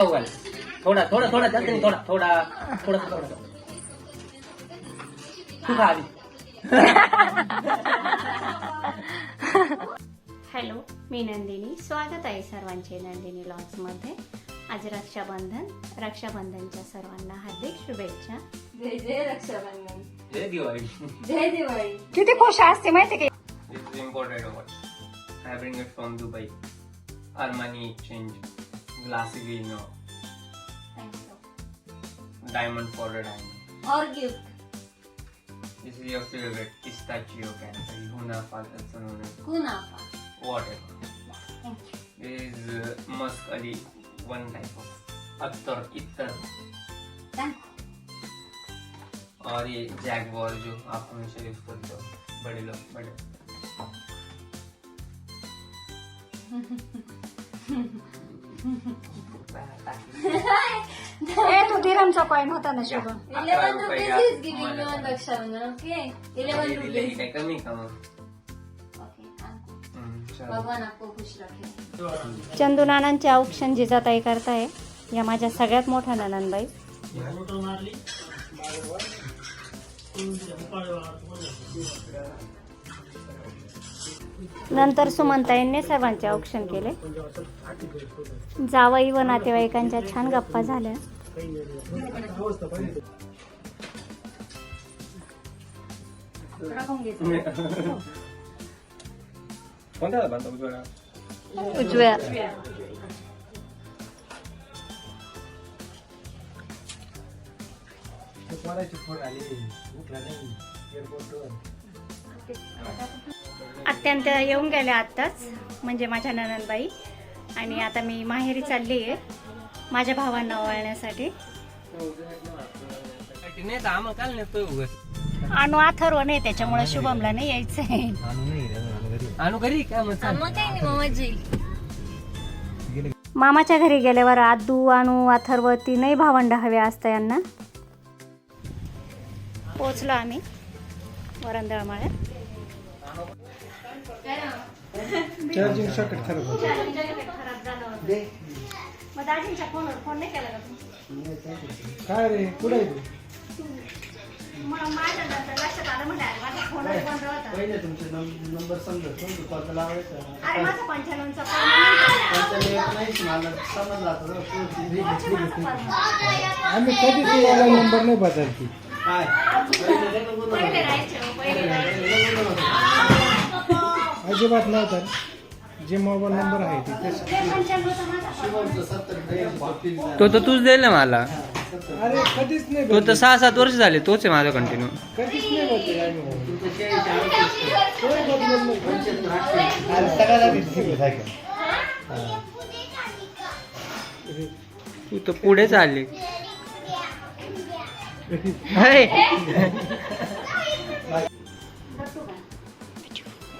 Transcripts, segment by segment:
थोडा थोडा थोडा जास्त थोडा थोडा थोडा थोडा तू खा हॅलो मी नंदिनी. स्वागत आहे सर्वांचे नंदिनी मध्ये. आज रक्षाबंधन रक्षाबंधनच्या सर्वांना हार्दिक शुभेच्छा. जय जय रक्षाबंधन. जय दिवाळी. जय दिवाळी. किती खुश असते माहिती का? Is imported watch. I bring it from Dubai. Armani Vino. Diamond for a diamond. और gift This is your favorite pistachio candy. Hunafa, that's known as kunafa whatever. This is uh, musk ali, one type of attar, ittar. और ये Jaguar जो आप हमेशा use करते हो बड़े लोग बड़े ए तू दिरमचा कॉईन होता ना शुभ इलेवन रुपीज का is giving you. Raksha Bandhan okay eleven rupees कमी का हाँ. भगवान आपको खुश रखे चंदू नानांचे औक्षण जिजाताई करताय. या माझ्या सगळ्यात मोठ्या ननंदबाई. नंतर सुमनताईंनी सर्वांचे औक्षण केले. जावई व नातेवाईकांच्या छान गप्पा झाल्या. उजव्या? उजव्या. अत्यंत येऊन गेल्या आत्ताच म्हणजे माझ्या ननंदबाई. आणि आता मी माहेरी चालली आहे माझ्या भावांना नाही उगाच. अनु अथर्व नाही त्याच्यामुळे शुभमला नाही यायचंय नाही मामाच्या घरी गेल्यावर आदू अनु अथर्व तीनही भावंड हवे असतं यांना. पोचलो आम्ही वरंदळ माळ्यात चार्जिंग सॉकेट खराब होतं. मग दाजींच्या फोनवर फोन नाही केला का तू? काय रे? कुठे आहे तू? मग माझ्या नंतर लक्षात आलं म्हणजे अरे माझा फोनच बंद होता. पहिले तुमचे नंब- नंबर समजत नव्हतं कॉल लावायचा. अरे माझा पंच्याण्णवचा फोन नाही नाहीच मला समजला आता ना, तू ती- तोच माझा फोन. आम्ही कधीच याला नंबर नाही बदलती काय? पहिले राहायचे हो, पहिले राहायचे. अजिबात नव्हता. जे मोबाईल नंबर आहे ते तेच. ते तर तूच देईल ना मला. अरे कधीच नाही तो तर. सहा सात वर्ष झाले तोच आहे माझा कंटिन्यू कधीच नाही? तू तर पुढे चालली.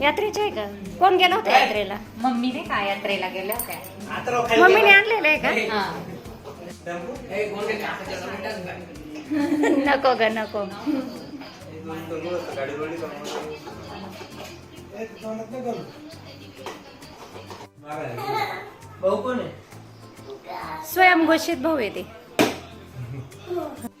यात्रेचे आहे का? कोण गेलं होतं यात्रेला? मम्मी ने का यात्रेला गेल्या होत्या? मम्मीने आणलेलं आहे का? नको ग नको. भाऊ कोण आहे? स्वयंघोषित भाऊ आहे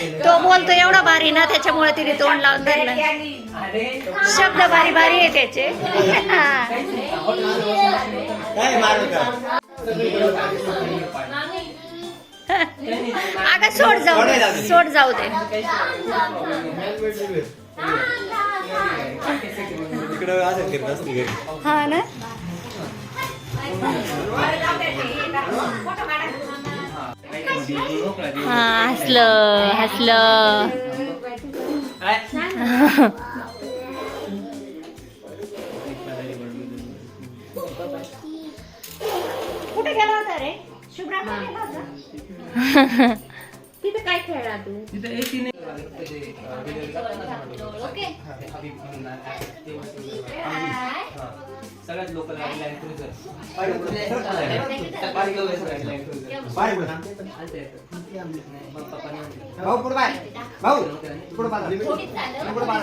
ते तो बोलतो एवढा भारी ना त्याच्यामुळे तिने तोंड लावून धरलं. शब्द भारी भारी आहे त्याचे. अगं सोड जाऊ दे सोड जाऊ दे. हा ना? हा हसलं हसलं? कुठे गेला होता रे? शुभ्रा तिथे काय खेळला तू? तिथं सगळ्यात लोकल लँड क्रुझर भाऊ पुढे बाय भाऊ पुढे बाय थोडीच झालं पुढे बाय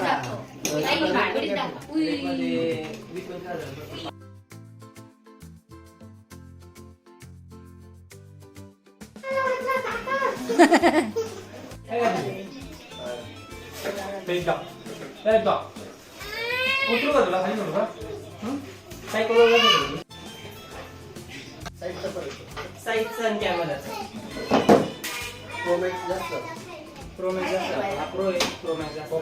नाही, गाडीत टाक. उई. उतरू का तुला खाली म्हणू का सायकल साईजचा आणि कॅमेराचा प्रोमॅक्स जास्त हा प्रो आहे प्रोमॅक्स जास्त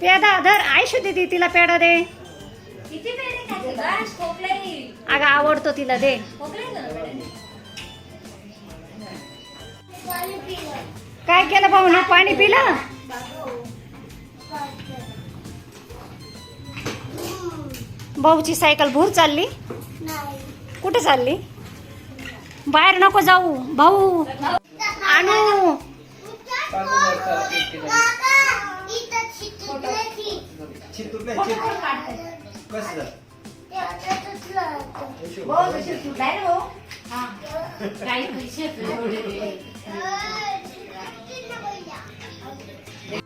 पेढा धर. आयशू दे तिला पेढा दे. अगं आवडतो तिला दे. काय केलं भाऊने पाणी पिलं? भाऊची सायकल भूर चालली. कुठे चालली? बाहेर नको जाऊ भाऊ. आणू. चित तुटले कसं भाऊ? हा. काही पैसे एवढे.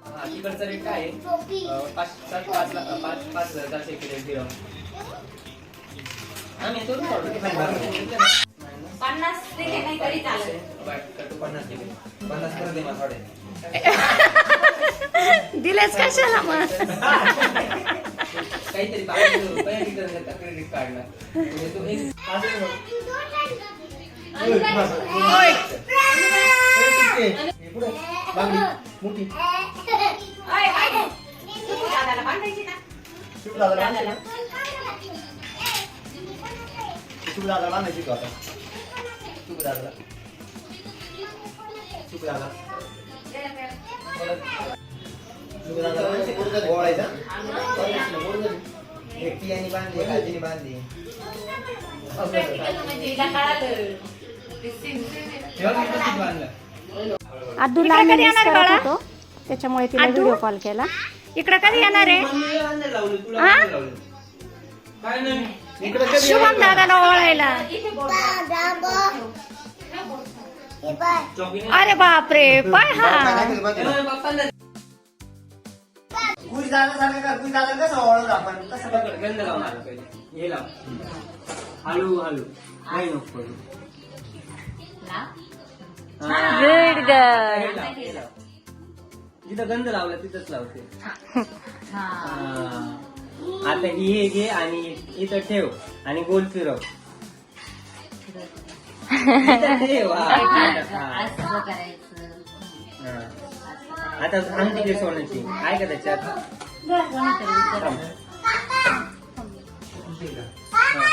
हा तिकडचा रेट काय आहे? अं, पाच सात पाच ला- पाच पाच हजार चारशे किलो किलो आम्ही तो पन्नास ते नाही तरी चालेल पन्नास किलो पन्नास कर दे मला थोडे. दिलेच कशाला मग? काहीतरी क्रेडिट कार्डला म्हणजे तो एक मोठी. दादा बांधायची तू आता? शुभ दादा. शुभ दादा ओळायचा एकटी आणि बांधली काजीने मी मिस करत? होतो. त्याच्यामुळे तिला व्हिडिओ कॉल केला. इकडे कधी येणार आहे? शुभम दादाला ओळायला अरे बापरे पाय हा. तेव्हा बाप्पाला गुढी दादा सारखं का गुढी दादा कसं ओळखलं आपण कसं कर, गंध लावून आला पहिले हे लाव हळू हळू नाही नको करू. लाव. हा. गुड गर्ल हे लाव, हे लाव. जिथं गंध लावला तिथंच लावते हा. हा. आता ही हे घे आणि इथं ठेव आणि गोल फिरव इथं ठेव. हा. असं करायचं हा. आता आमची घे सोन्याची आहे का त्याच्यात? थांब. हा.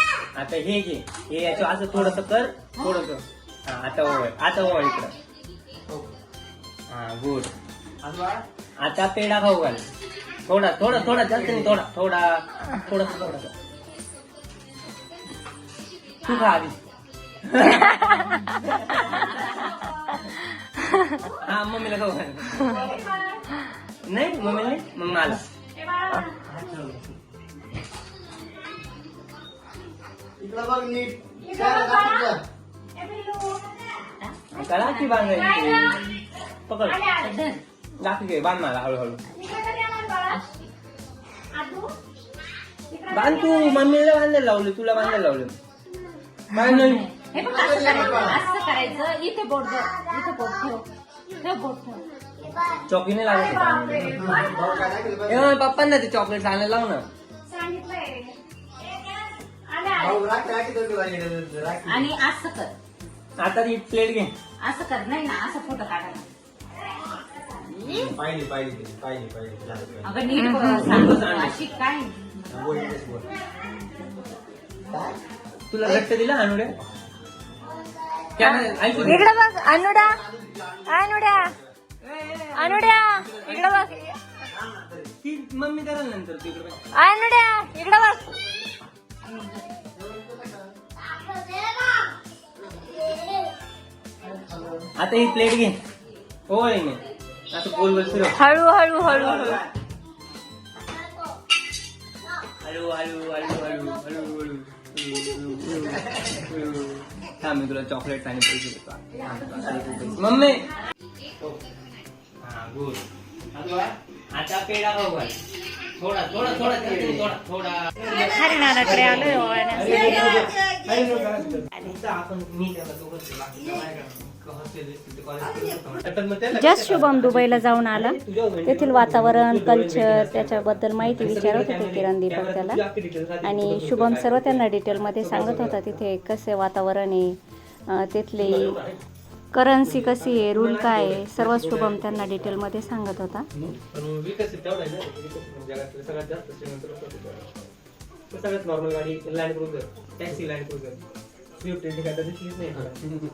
आता हे घे. हे याचं असं थोडस कर थोडस. हा आता ओळ आता ओळ इकडं. हा गुड. आता पेढा खाऊ घाल. थोडा थोडा थोडा जास्त नाही थोडा थोडा थोडस थोडस. तू खा आधी. हा मम्मीला खाऊ घाल नाही मम्मीला नाही मग मला इकडं बघ नीट काय दाखवतं? कळा की बांधायची पकड दाखव घे बांध मला हळूहळू बांध तू मम्मीला बांधायला लावलं तुला बांधायला लावलं काय नाही हे बघ असं करायचं असं करायचं. इथे बोट धर इथे बोट ठेव. ठेव बोट ठेव. चॉकलेट लागत. पप्पांना ते चॉकलेट आणायला लाव ना. आणि असं कर. आता ती प्लेट घे. असं कर नाही ना असं फोटो काढा पाहिली पाहिली ती, पाहिली पाहिली झालं, पाहिली. अगं नीट बघ, सांग. अशी काय? तुला रक्त दिला अनुड्या दे. इकडे बघ अनुडा. अनुड्या अनुड्या इकडे बघ. मम्मी नंतर. अनुड्या इकडं बघ. आता ही प्लेट घे. हो आता गोल गोल फिरव हळू. हळू हळू हळू हळू हळू हळू हळू हळू हळू. थांब मी तुला चॉकलेट आणि पैसे देतो. मम्मी. हा गुड आता पेढा खाऊ घाल. थोडा थोडा थोडा थोडा थोडा. हरिणानाकडे आलोय आपण मी त्याला दोघं जस्ट शुभम दुबईला जाऊन आला. तेथील वातावरण कल्चर त्याच्याबद्दल माहिती विचारत होते किरण दीपक त्याला. आणि शुभम सर्व त्यांना डिटेलमध्ये सांगत होता तिथे कसे वातावरण आहे तिथली करन्सी कशी आहे रूल काय आहे सर्व शुभम त्यांना डिटेलमध्ये सांगत होता. आहे सगळ्यात नॉर्मल गाडी land cruiser taxi land cruiser swift नाही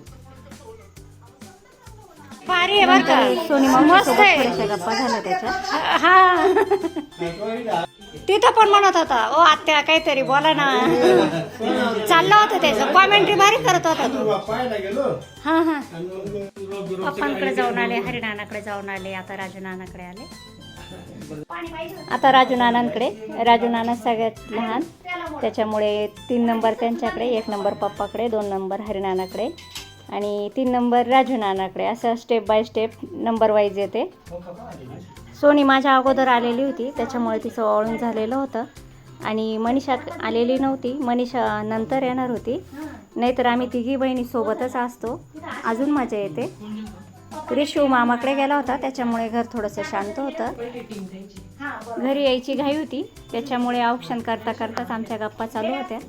भारी आहे बरं का. सोनी मस्त थोड्याशा गप्पा झाल्या त्याच्या हा. तिथं पण म्हणत होता ओ आत्या काहीतरी बोला ना. चाललं होतं त्याचं. कॉमेंट्री भारी करत होता तो. हा हा. पप्पांकडे जाऊन आले हरिनानाकडे जाऊन आले आता राजू नानाकडे आले. आता राजू नानांकडे. राजू नाना सगळ्यात लहान. त्याच्यामुळे तीन नंबर त्यांच्याकडे एक नंबर पप्पाकडे दोन नंबर हरिनानाकडे. आणि तीन नंबर राजू नानाकडे. असं step by step number wise येते. सोनी माझ्या अगोदर आलेली होती त्याच्यामुळे तिचं ओळून झालेलं होतं. आणि मनीषा आलेली नव्हती मनीषा नंतर येणार होती. नाहीतर आम्ही तिघी बहिणी सोबतच असतो. अजून मजा येते. रिशू मामाकडे गेला होता त्याच्यामुळे घर थोडंसं शांत होतं. घरी यायची घाई होती त्याच्यामुळे औक्षण करता करताच आमच्या गप्पा चालू होत्या.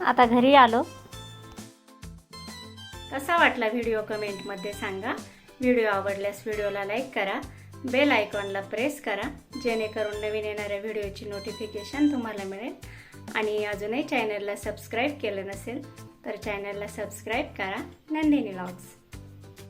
आता घरी आलो. कसा वाटला व्हिडिओ कमेंटमध्ये सांगा. व्हिडिओ आवडल्यास व्हिडिओला लाईक करा. बेल आयकॉनला प्रेस करा. जेणेकरून नवीन येणाऱ्या व्हिडिओची नोटिफिकेशन तुम्हाला मिळेल. आणि अजूनही चॅनलला सबस्क्राईब केलं नसेल तर चॅनलला सबस्क्राईब करा. नंदिनी लॉग्स